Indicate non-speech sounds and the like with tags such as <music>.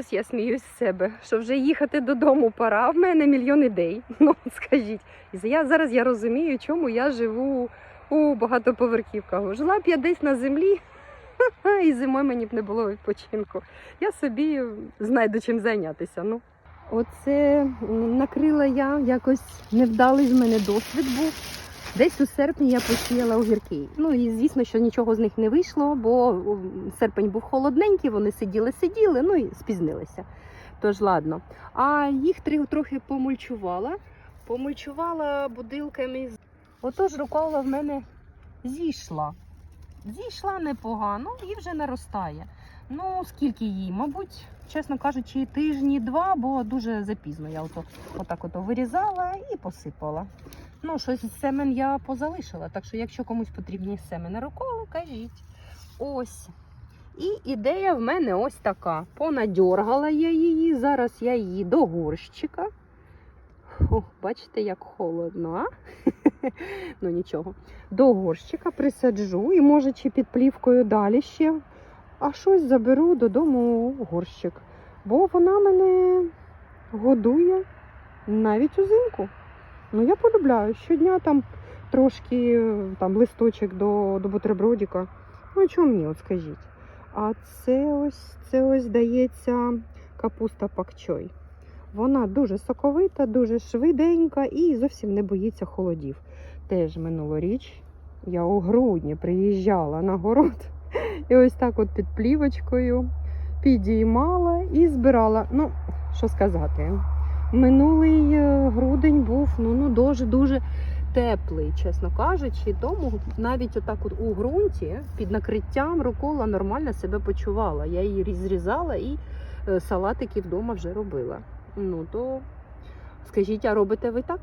ось я сміюсь з себе, що вже їхати додому пора. В мене мільйон ідей. <laughs> Ну, скажіть. І я зараз я розумію, чому я живу у багатоповерхівках. Жила б я десь на землі, <laughs> і зимою мені б не було відпочинку. Я собі знайду чим зайнятися. Ну. Оце накрила я якось невдалий в мене досвід був. Десь у серпні я посіяла огірки. Ну і звісно, що нічого з них не вийшло, бо серпень був холодненький, вони сиділи, сиділи, ну і спізнилися. Тож ладно. А їх трохи помульчувала. Помульчувала будилками. Отож рукола в мене зійшла. Зійшла непогано і вже наростає. Ну, скільки їй? Мабуть, чесно кажучи, тижні два, бо дуже запізно я отак ото вирізала і посипала. Ну, щось з семен я позалишила, так що якщо комусь потрібні семена руколи, кажіть. Ось. І ідея в мене ось така. Понадьоргала я її. Зараз я її до горщика. О, бачите, як холодно, а? <laughs> ну нічого. До горщика присаджу і, може, чи під плівкою далі ще. А щось заберу додому у горщик. Бо вона мене годує навіть узимку. Ну, я полюбляю. Щодня там трошки там, листочок до, до бутербродика. Ну, чому ні, от скажіть. А це ось, це ось дається капуста пакчой. Вона дуже соковита, дуже швиденька і зовсім не боїться холодів. Теж минулоріч я у грудні приїжджала на город і ось так от під плівочкою підіймала і збирала. Ну, що сказати, минулий е, грудень був ну, ну дуже-дуже теплий, чесно кажучи. Тому навіть отак от у ґрунті під накриттям рукола нормально себе почувала. Я її зрізала і е, салатики вдома вже робила. Ну то скажіть, а робите ви так?